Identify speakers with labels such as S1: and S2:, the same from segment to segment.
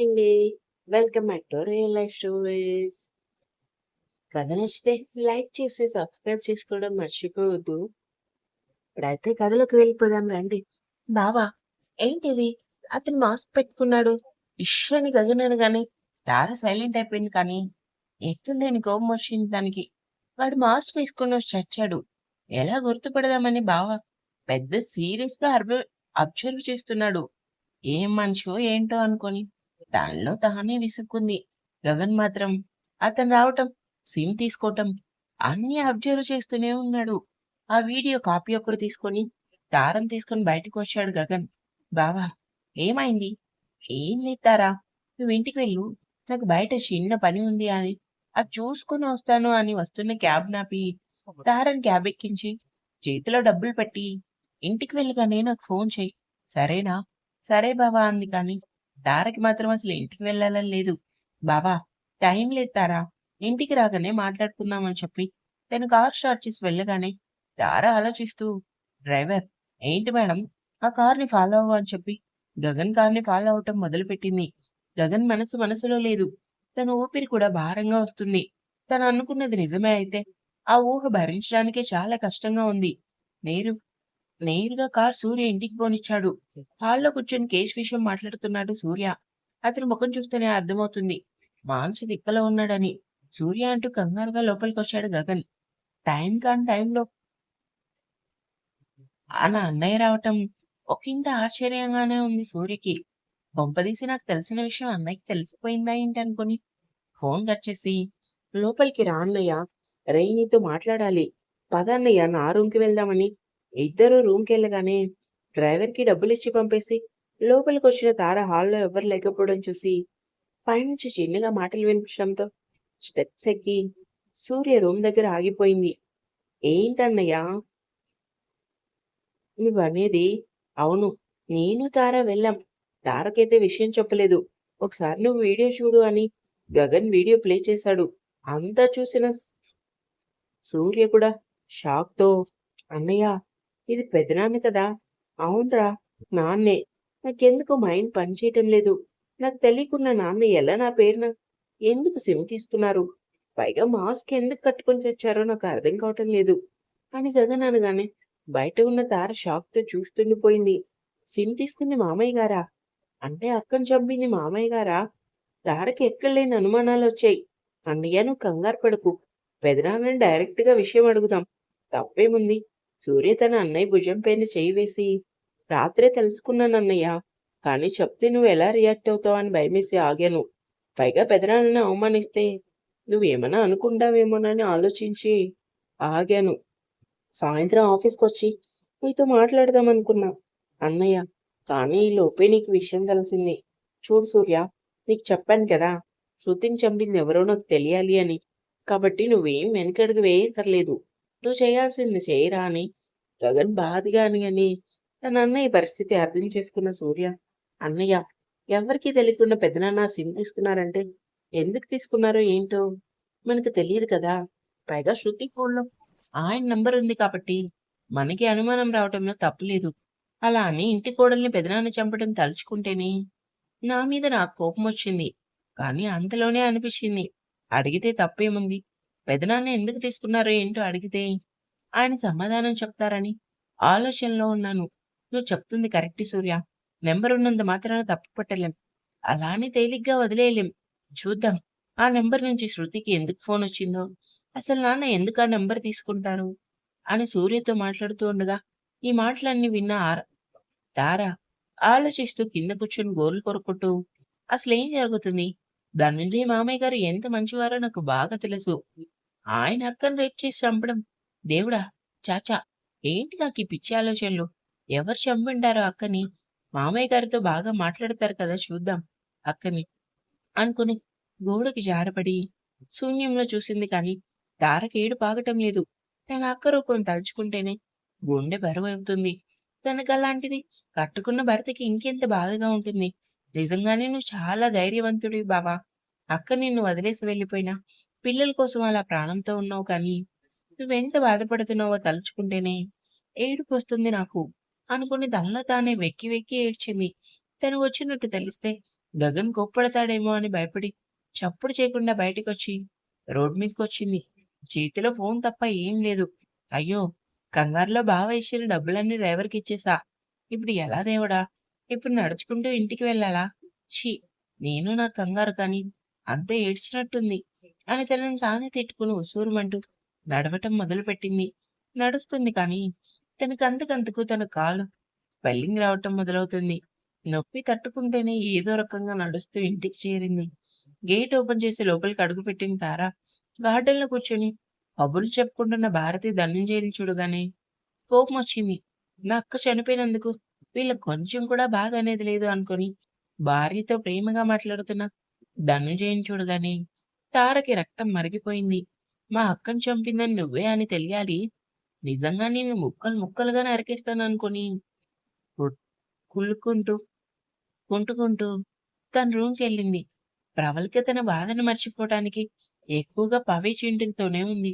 S1: Hi అండి. Welcome back to real life stories. కథ నచ్చితే లైక్ చేసి, సబ్స్క్రైబ్ చేసుకోవడం మర్చిపోవద్దు. ఇప్పుడైతే కథలోకి వెళ్ళిపోదాం రండి. బావా ఏంటిది? అతను మాస్క్ పెట్టుకున్నాడు. ఇష్ అని కానీ అనగానే తార సైలెంట్ అయిపోయింది కానీ ఎక్కడలేని కోపం వచ్చింది దానికి. వాడు మాస్క్ వేసుకుని వచ్చి చచ్చాడు. ఎలా గుర్తుపడదామని బావ పెద్ద సీరియస్గా అర్బ- అబ్జర్వ్ చేస్తున్నాడు. ఏం మనిషో ఏంటో అనుకొని తనలో తానే విసుక్కుంది. గగన్ మాత్రం అతను రావటం, సిమ్ తీసుకోవటం అన్ని అబ్జర్వ్ చేస్తూనే ఉన్నాడు. ఆ వీడియో కాపీ ఒకటి తీసుకొని దారం తీసుకొని బయటకు వచ్చాడు గగన్. బావా ఏమైంది? ఏం లేదు తారా. నువ్వు ఇంటికి వెళ్ళు. నాకు బయట చిన్న పని ఉంది అని అది చూసుకొని వస్తాను అని వస్తున్న క్యాబ్ నాపి తారని క్యాబ్ ఎక్కించి చేతిలో డబ్బులు పెట్టి ఇంటికి వెళ్ళగానే నాకు ఫోన్ చెయ్యి సరేనా సరే బావా అంది కానీ తారకి మాత్రం అసలు ఇంటికి వెళ్ళాలని లేదు. బావా టైం లేదు తారా. ఇంటికి రాగానే మాట్లాడుకుందామని చెప్పి తను కార్ స్టార్ట్ చేసి వెళ్ళగానే తార ఆలోచిస్తూ డ్రైవర్ ఏంటి మేడం? ఆ కార్ని ఫాలో అవ్వ అని చెప్పి గగన్ కార్ని ఫాలో అవటం మొదలుపెట్టింది. గగన్ మనసు మనసులో లేదు. తన ఊపిరి కూడా భారంగా వస్తుంది. తను అనుకున్నది నిజమే అయితే ఆ ఊహ భరించడానికే చాలా కష్టంగా ఉంది. నేరు నేరుగా కార్ సూర్య ఇంటికి పోనిచ్చాడు. హాల్లో కూర్చొని కేసు విషయం మాట్లాడుతున్నాడు సూర్య. అతని ముఖం చూస్తేనే అర్థమవుతుంది. మానసి దిక్కలో ఉన్నాడని. సూర్య అంటూ కంగారుగా లోపలికి వచ్చాడు గగన్. టైం కాని టైంలో అన్న అన్నయ్య రావటం ఒకంత ఆశ్చర్యంగానే ఉంది సూర్యకి. బొంపదీసి నాకు తెలిసిన విషయం అన్నయ్యకి తెలిసిపోయిందా ఏంటి అనుకుని ఫోన్ కట్ చేసి లోపలికి రా అన్నయ్య. రే నీతో మాట్లాడాలి. పద అన్నయ్య నా రూమ్కి వెళ్దామని. ఇద్దరు రూమ్కి వెళ్ళగానే డ్రైవర్కి డబ్బులు ఇచ్చి పంపేసి లోపలికి వచ్చిన తార హాల్లో ఎవరు లేకపోవడం చూసి పైనుంచి చిన్నగా మాటలు వినిపించడంతో స్టెప్స్ ఎక్కి సూర్య రూమ్ దగ్గర ఆగిపోయింది. ఏంటన్నయ్యా? నువ్వనేది అవును నేను తార వెళ్ళాం. తారకైతే విషయం చెప్పలేదు. ఒకసారి నువ్వు వీడియో చూడు అని గగన్ వీడియో ప్లే చేశాడు. అంతా చూసిన సూర్య కూడా షాక్తో అన్నయ్య ఇది పెదనాన్న కదా. అవునరా నాన్నే. నాకెందుకు మైండ్ పనిచేయటం లేదు. నాకు తెలియకుండా నాన్న ఎలా నా పేరున? ఎందుకు సిమ్ తీసుకున్నారు? పైగా మాస్క్ ఎందుకు కట్టుకొని తెచ్చారో నాకు అర్థం కావటం లేదు. అని గగన్ అనగానే బయట ఉన్న తార షాక్తో చూస్తుండిపోయింది. సిమ్ తీసుకుంది మామయ్య గారా? అంటే అక్కని చంపింది మామయ్య గారా? తారకి ఎక్కడ లేని అనుమానాలు వచ్చాయి. అన్నయ్య నువ్వు కంగారు పడకు. పెదనాన్నని డైరెక్ట్గా విషయం అడుగుదాం. తప్పేముంది? సూర్య తన అన్నయ్య భుజం పైన చేయి వేసి రాత్రే తెలుసుకున్నాను అన్నయ్య కానీ చెప్తే నువ్వు ఎలా రియాక్ట్ అవుతావు? అని భయమేసి ఆగాను. పైగా పెదనాన్నని అవమానిస్తే నువ్వేమన్నా అనుకుంటావేమోనని ఆలోచించి ఆగాను. సాయంత్రం ఆఫీస్కి వచ్చి నీతో మాట్లాడదాం అనుకున్నా. అన్నయ్య కానీ ఈ లోపే నీకు విషయం తెలిసింది. చూడు సూర్య నీకు చెప్పాను కదా శృతిని చంపింది ఎవరో నాకు తెలియాలి అని. కాబట్టి నువ్వేం వెనకడుగు వేయక్కర్లేదు. నువ్వు చేయాల్సింది చేయరా అని. గగన్ బాధగా అని. అని తన అన్నయ్య పరిస్థితి అర్థం చేసుకున్న సూర్య అన్నయ్య ఎవరికీ తెలియకుండా పెద్దనాన్న సిమ్ తీసుకున్నారంటే ఎందుకు తీసుకున్నారో ఏంటో మనకు తెలియదు కదా. పైగా శృతి ఫోన్లో ఆయన నంబర్ ఉంది కాబట్టి మనకి అనుమానం రావటంలో తప్పులేదు అలా అని ఇంటి కోడల్ని పెదనాన్న చంపడం తలుచుకుంటేనే నా మీద నాకు కోపం వచ్చింది. కానీ అంతలోనే అనిపించింది. అడిగితే తప్పేముంది? పెదనాన్న ఎందుకు తీసుకున్నారో ఏంటో అడిగితే ఆయన సమాధానం చెప్తారని ఆలోచనలో ఉన్నాను. నువ్వు చెప్తుంది కరెక్ట్ సూర్య. నెంబర్ ఉన్నంత మాత్రాన తప్పు పట్టలేం. అలానే తేలిగ్గా వదిలేయలేం. చూద్దాం. ఆ నెంబర్ నుంచి శృతికి ఎందుకు ఫోన్ వచ్చిందో? అసలు నాన్న ఎందుకు ఆ నెంబర్ తీసుకుంటారు? అని సూర్యతో మాట్లాడుతూ ఉండగా ఈ మాటలన్నీ విన్న ఆ తార ఆలోచిస్తూ కింద కూర్చొని గోర్లు కొరుకుంటూ అసలు ఏం జరుగుతుంది? ధనంజయ్ మామయ్య గారు ఎంత మంచివారో నాకు బాగా తెలుసు. ఆయన అక్కను రేప్ చేసి చంపడం. దేవుడా చాచా ఏంటి నాకు ఈ పిచ్చి ఆలోచనలు? ఎవరు చంపింటారో అక్కని? మామయ్య గారితో బాగా మాట్లాడతారు కదా చూద్దాం అక్కని అనుకుని గోడకి జారపడి శూన్యంలో చూసింది కానీ తారకేడు పాగటం లేదు. తన అక్క రూపం తలుచుకుంటేనే గుండె బరువు అవుతుంది. తనకు అలాంటిది కట్టుకున్న భర్తకి ఇంకెంత బాధగా ఉంటుంది? నిజంగానే నువ్వు చాలా ధైర్యవంతుడివి బావా అక్క నిన్ను వదిలేసి వెళ్ళిపోయినా పిల్లల కోసం అలా ప్రాణంతో ఉన్నావు కానీ నువ్వెంత బాధపడుతున్నావో తలుచుకుంటేనే ఏడుపు వస్తుంది నాకు అనుకుని తనలో తానే వెక్కి వెక్కి ఏడ్చింది తను వచ్చినట్టు తెలిస్తే గగన్ కోప్పడతాడేమో అని భయపడి చప్పుడు చేయకుండా బయటికొచ్చి రోడ్ మీదకి వచ్చింది చేతిలో ఫోన్ తప్ప ఏం లేదు. అయ్యో! కంగారులో బావ ఇచ్చిన డబ్బులన్నీ డ్రైవర్కి ఇచ్చేసా ఇప్పుడు ఎలా దేవుడా! ఇప్పుడు నడుచుకుంటూ ఇంటికి వెళ్ళాలా? ఛీ! నేను నా కంగారు కానీ అంత ఏడ్చినట్టుంది అని తనని తానే తిట్టుకుని ఉసూరుమంటూ నడవటం మొదలుపెట్టింది. నడుస్తుంది కానీ తనకంతకంతకు తన కాలు స్పెల్లింగ్ రావటం మొదలవుతుంది. నొప్పి తట్టుకుంటేనే ఏదో రకంగా నడుస్తూ ఇంటికి చేరింది. గేట్ ఓపెన్ చేసి లోపలికి అడుగుపెట్టిన తార గార్డెన్‌లో కూర్చొని కబుర్లు చెప్పుకుంటున్న భారతి ధనంజయని చూడగానే కోపమొచ్చింది. నా అక్క చనిపోయినందుకు వీళ్ళకి కొంచెం కూడా బాధ అనేది లేదు అనుకుని భార్యతో ప్రేమగా మాట్లాడుతున్న ధనుజయం చూడగానే తారకి రక్తం మరిగిపోయింది. మా అక్కను చంపిందని నువ్వే అని తెలియాలి. నిజంగా నేను ముక్కలు ముక్కలుగా నరికేస్తాను అనుకుని కుళ్ళుకుంటూ, కుంటుకుంటూ తన రూమ్కి వెళ్ళింది ప్రవళిక తన బాధను మర్చిపోవటానికి ఎక్కువగా పవి చింటులతోనే ఉంది.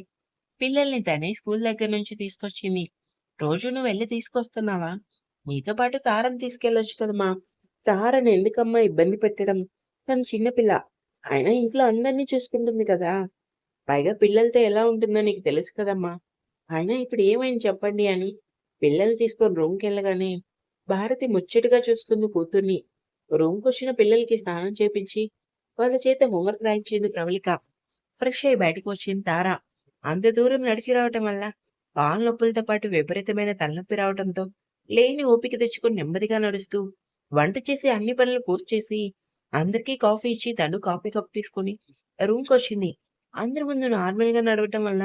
S1: పిల్లల్ని తనే స్కూల్ దగ్గర నుంచి తీసుకొచ్చింది. రోజు నువ్వు వెళ్ళి తీసుకొస్తున్నావా? మీతో పాటు తారని తీసుకెళ్ళొచ్చు కదమ్మా! తారని ఎందుకమ్మా ఇబ్బంది పెట్టడం? తను చిన్న పిల్ల. అయినా ఇంట్లో అందరినీ చూసుకుంటుంది కదా! పైగా పిల్లలతో ఎలా ఉంటుందో నీకు తెలుసు కదమ్మా! అయినా ఇప్పుడు ఏమైంది చెప్పండి అని పిల్లల్ని తీసుకొని రూమ్‌కెళ్ళగానే భారతి ముచ్చటగా చూసుకుంది కూతుర్ని. రూమ్కి వచ్చిన పిల్లలకి స్నానం చేపించి వాళ్ళ చేత హోంవర్క్ రాయించింది ప్రవళిక. ఫ్రెష్ అయ్యి బయటకు వచ్చింది తార. అంత దూరం నడిచి రావటం వల్ల కాళ్ళ నొప్పులతో పాటు విపరీతమైన తలనొప్పి రావటంతో లేని ఓపిక తెచ్చుకొని నెమ్మదిగా నడుస్తూ వంట చేసి అన్ని పనులు పూర్తి చేసి అందరికీ కాఫీ ఇచ్చి తను కాఫీ కప్ తీసుకొని రూమ్‌కొచ్చింది. అందరి ముందు నార్మల్‌గా నడవటం వల్ల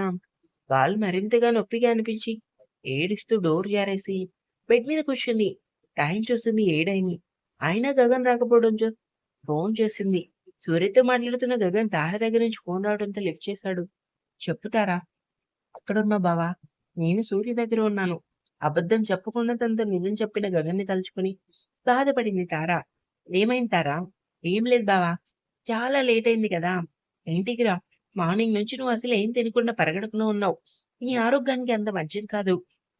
S1: కాలు మరింతగా నొప్పిగా అనిపించి ఏడుస్తూ డోర్ జారేసి బెడ్ మీద కూర్చుంది. టైం చూసింది ఏడైంది అయినా గగన్ రాకపోవడంతో ఫోన్ చేసింది. సూర్యతో మాట్లాడుతున్న గగన్ తార దగ్గర నుంచి ఫోన్ రావడంతో లిఫ్ట్ చేశాడు. చెప్పుతారా అక్కడున్నా బావా? నేను సూర్య దగ్గర ఉన్నాను. అబద్ధం చెప్పకుండా తనతో నిజం చెప్పిన గగన్‌ని తలుచుకుని బాధపడింది తార. ఏమైంది తారా? ఏం లేదు బావా! చాలా లేట్ అయింది కదా! ఇంటికి రా. మార్నింగ్ నుంచి నువ్వు అసలు ఏం తినకుండా పరగడుకునే ఉన్నావు. నీ ఆరోగ్యానికి అంత మంచిది కాదు.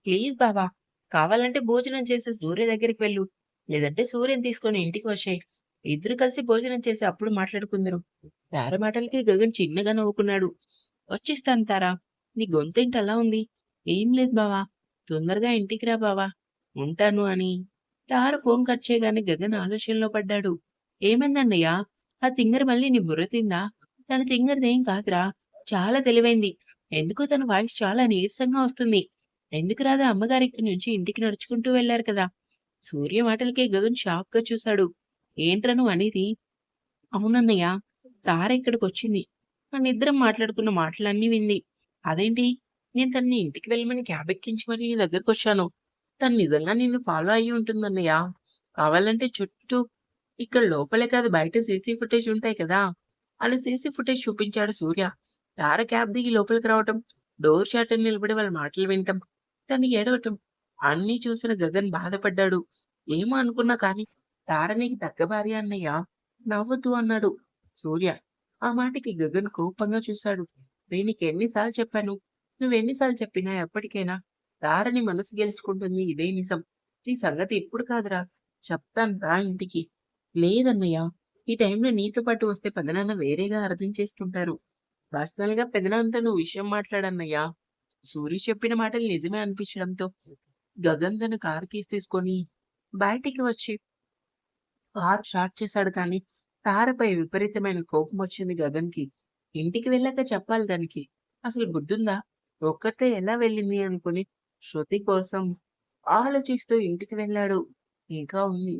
S1: ప్లీజ్ బావా! కావాలంటే భోజనం చేసి సూర్య దగ్గరికి వెళ్ళు. లేదంటే సూర్యని తీసుకొని ఇంటికి వచ్చాయి ఇద్దరు కలిసి భోజనం చేసి అప్పుడు మాట్లాడుకుందరు తార మాటలకి గగన్ చిన్నగా నవ్వుకున్నాడు. వచ్చేస్తాను తారా! నీ గొంతేంటి అలా ఉంది? ఏం లేదు బావా! తొందరగా ఇంటికి రా బావా! ఉంటాను అని తార ఫోన్ కట్ చేయగానే గగన్ ఆలోచనలో పడ్డాడు. ఏమైందన్నయ్య? ఆ తింగర్ మళ్ళీ నీ బుర్ర తిందా? తన తింగరిదేం కాదురా! చాలా తెలివైంది. ఎందుకో తన వాయిస్ చాలా నీరసంగా వస్తుంది. ఎందుకు రాదా అమ్మగారి ఇక్కడి నుంచి ఇంటికి నడుచుకుంటూ వెళ్ళారు కదా! సూర్య మాటలకే గగన్ షాక్‌గా చూశాడు. ఏంట్రను అనేది? అవునన్నయ్య. తార ఇక్కడికి వచ్చింది మన ఇద్దరం మాట్లాడుకున్న మాటలన్నీ వింది. అదేంటి? నేను తన్ని ఇంటికి వెళ్ళమని క్యాబ్ ఎక్కించి మరి నీ దగ్గరకొచ్చాను. తను నిజంగా నిన్ను ఫాలో అయ్యి ఉంటుందన్నయ్య. కావాలంటే చుట్టూ ఇక్కడ లోపలే కాదు బయట సీసీ ఫుటేజ్ ఉంటాయి కదా! అని సీసీ ఫుటేజ్ చూపించాడు సూర్య. తార క్యాబ్ దిగి లోపలికి రావటం, డోర్ చాటున నిలబడి వాళ్ళ మాటలు వినటం, తను ఏడవటం అన్నీ చూసిన గగన్ బాధపడ్డాడు. ఏమో అనుకున్నా కానీ తార నీకు తగ్గ భార్య అన్నయ్య. నవ్వొద్దు అన్నాడు సూర్య. ఆ మాటకి గగన్ కోపంగా చూశాడు. నేను ఎన్నిసార్లు చెప్పాను? నువ్వెన్నిసార్లు చెప్పినా ఎప్పటికైనా తారని మనసు గెలుచుకుంటుంది ఇదే నిజం. నీ సంగతి ఇప్పుడు కాదురా! చెప్తాను రా ఇంటికి. లేదన్నయ్య. ఈ టైంలో నీతో పాటు వస్తే పెదనాన్న వేరేగా అర్థం చేసుకుంటారు. పర్సనల్‌గా పెదనాన్నతో నువ్వు విషయం మాట్లాడన్నయ్య. సూర్య చెప్పిన మాటలు నిజమే అనిపించడంతో గగన్ తన కారు కీస్ తీసుకొని బయటికి వచ్చి కారు స్టార్ట్ చేశాడు కానీ తారపై విపరీతమైన కోపం వచ్చింది గగన్‌కి. ఇంటికి వెళ్ళాక చెప్పాలి దానికి. అసలు బుద్ధుందా? ఒక్కతే ఎలా వెళ్ళింది అనుకుని శృతి కోసం ఆలోచిస్తూ ఇంటికి వెళ్ళాడు. ఇంకా ఉంది.